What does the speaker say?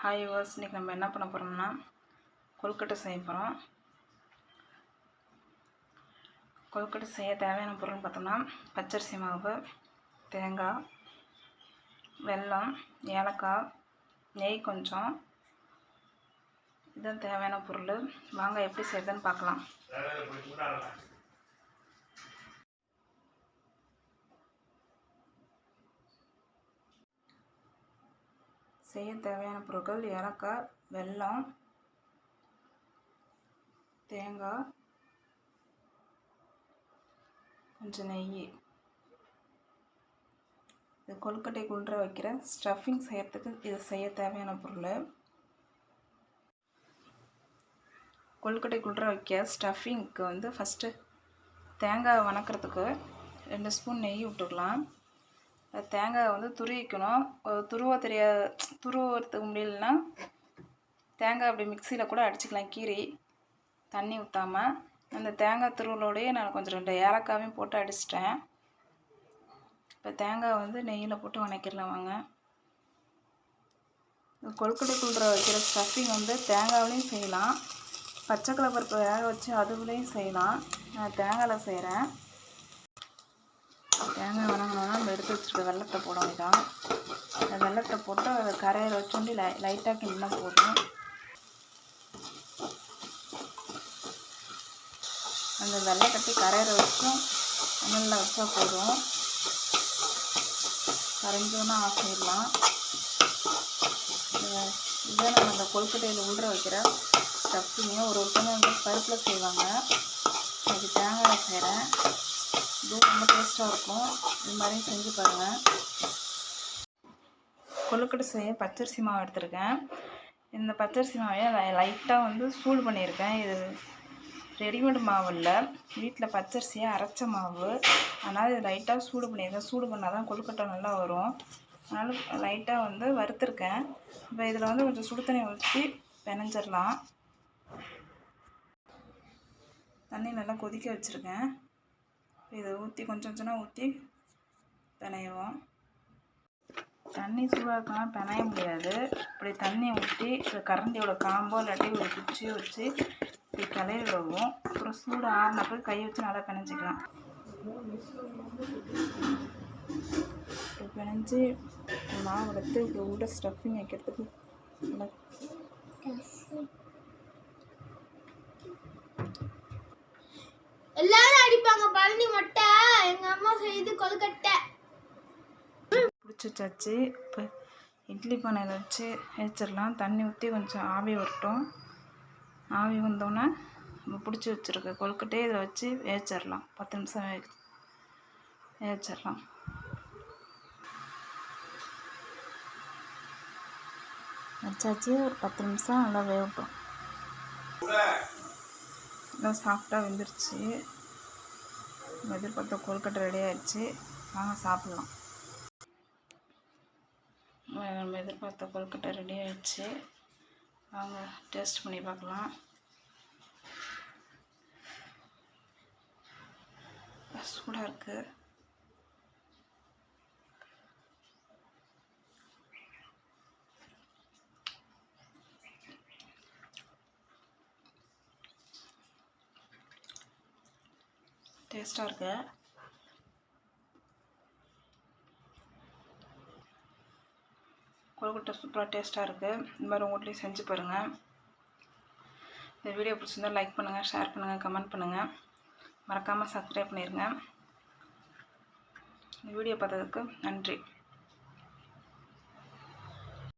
Hi viewers இன்றைக்கி நம்ம என்ன பண்ண போகிறோம்னா கொழுக்கட்டை செய்ய போகிறோம் கொழுக்கட்டை செய்ய தேவையான பொருள்னு பார்த்தோம்னா பச்சரிசி மாவு தேங்காய் வெல்லம் ஏலக்காய் நெய் கொஞ்சம். இதுதான் தேவையான பொருள். வாங்க எப்படி செய்யறதுன்னு பார்க்கலாம். செய்ய தேவையான பொருட்கள் ஏலக்காய் வெல்லம் தேங்காய் கொஞ்சம் நெய். இது கொழுக்கட்டை குன்ற வைக்கிற ஸ்டஃபிங் செய்யறதுக்கு இது செய்ய தேவையான பொருள். கொழுக்கட்டை குன்ற வைக்க ஸ்டஃபிங்க்கு வந்து ஃபஸ்ட்டு தேங்காய் வணக்கிறதுக்கு ரெண்டு ஸ்பூன் நெய் விட்டுக்கலாம் தேங்காய் வந்து துருவிக்கணும். துருவ தெரியாத துருவத்துக்கு முடியலன்னா தேங்காய் அப்படி மிக்சியில் கூட அடிச்சுக்கலாம் கீரி. தண்ணி ஊற்றாமல் அந்த தேங்காய் துருவலோடையே நான் கொஞ்சம் ரெண்டு ஏலக்காவையும் போட்டு அடிச்சிட்டேன். இப்போ தேங்காய் வந்து நெய்யில் போட்டு வணக்கிடலாம் வாங்க. கொழுக்கட்டை குளிர வைக்கிற ஸ்டஃபிங் வந்து தேங்காவிலையும் செய்யலாம். பச்சைக்கலை பருப்பு வேக வச்சு அதுவுலேயும் செய்யலாம். நான் தேங்காயில் செய்கிறேன் தேங்காய் வணங்கினோன்னா நம்ம எடுத்து வச்சுருக்க வெள்ளத்தை போட இதான் அந்த வெள்ளத்தை போட்டு அதை கரையிற வச்சோண்டி லை லைட்டாக கிண்ணம் போதும் அந்த வெள்ளை கட்டி கரையிற வச்சும் அனலில் வச்சா போதும். கரைஞ்சோன்னா ஆஃப் பண்ணிடலாம் இதை நம்ம அந்த கொழுக்கட்டையில் உள்ள வைக்கிற ஸ்டஃப்பிங்க ஒரு ஒருத்தவங்க வந்து பருப்பில் செய்வாங்க. அதுக்கு தேங்காய் செய்கிறேன் இதுவும் ரொம்ப டேஸ்ட்டாக இருக்கும். இது மாதிரியும் செஞ்சு பாருங்கள் கொழுக்கட்டை செய்ய பச்சரிசி மாவு எடுத்திருக்கேன். இந்த பச்சரிசி மாவையை லைட்டாக வந்து சூடு பண்ணியிருக்கேன். இது ரெடிமேடு மாவு இல்லை. வீட்டில் பச்சரிசியை அரைச்ச மாவு. அதனால் இது லைட்டாக சூடு பண்ணியிருக்கேன். சூடு பண்ணால் தான் கொழுக்கட்டை நல்லா வரும். அதனால் லைட்டாக வந்து வறுத்துருக்கேன். இப்போ இதில் வந்து கொஞ்சம் சுடு தண்ணி ஊற்றி பெனஞ்சிடலாம் தண்ணி நல்லா கொதிக்க வச்சுருக்கேன். இதை ஊற்றி கொஞ்சம் கொஞ்சமாக ஊற்றி பிணைவோம். தண்ணி சூடாக பிணைய முடியாது. இப்படி தண்ணி ஊற்றி கரண்டியோட காம்போ இல்லாட்டி ஒரு குச்சியை வச்சு இப்படி கலைய விடுவோம். அப்புறம் சூடு ஆறினப்போ கை வச்சு நல்லா பிணைஞ்சிக்கலாம். இப்படி பிணைஞ்சி மாவு எடுத்து இப்படி உள்ள ஸ்டஃபிங் வைக்கிறதுக்கு. நல்லா எல்லாரும் அடிப்பாங்க. பழனி மொட்டை. எங்க அம்மா செய்து கொழுக்கட்டை. பிடிச்சி வச்சாச்சு இப்போ இட்லி பானையில் வச்சு வச்சிடலாம் தண்ணி ஊற்றி கொஞ்சம் ஆவி வரட்டும். ஆவி வந்தோடனே நம்ம பிடிச்சி வச்சுருக்க கொழுக்கட்டையே இதில் வச்சு வேச்சிடலாம் பத்து நிமிஷம் வே வேச்சிடலாம் வச்சாச்சு. ஒரு பத்து நிமிஷம் நல்லா வேகட்டும். நல்லா சாஃப்டாக வெந்துருச்சு. எதிர்பார்த்த கொழுக்கட்டை ரெடி ஆயிடுச்சு. வாங்க சாப்பிட்லாம். நம்ம எதிர்பார்த்த கொழுக்கட்டை ரெடி ஆயிடுச்சு. வாங்க டேஸ்ட் பண்ணி பார்க்கலாம். சூடாக இருக்குது டேஸ்ட்டாக இருக்கு. கொழுக்கட்டை சூப்பராக டேஸ்ட்டாக இருக்குது இந்த மாதிரி உங்கள் வீட்லேயும் செஞ்சு பாருங்கள் இந்த வீடியோ பிடிச்சிருந்தா லைக் பண்ணுங்கள் ஷேர் பண்ணுங்கள் கமெண்ட் பண்ணுங்கள் மறக்காமல் சப்ஸ்கிரைப் பண்ணிடுங்க இந்த வீடியோ பார்த்ததுக்கு நன்றி.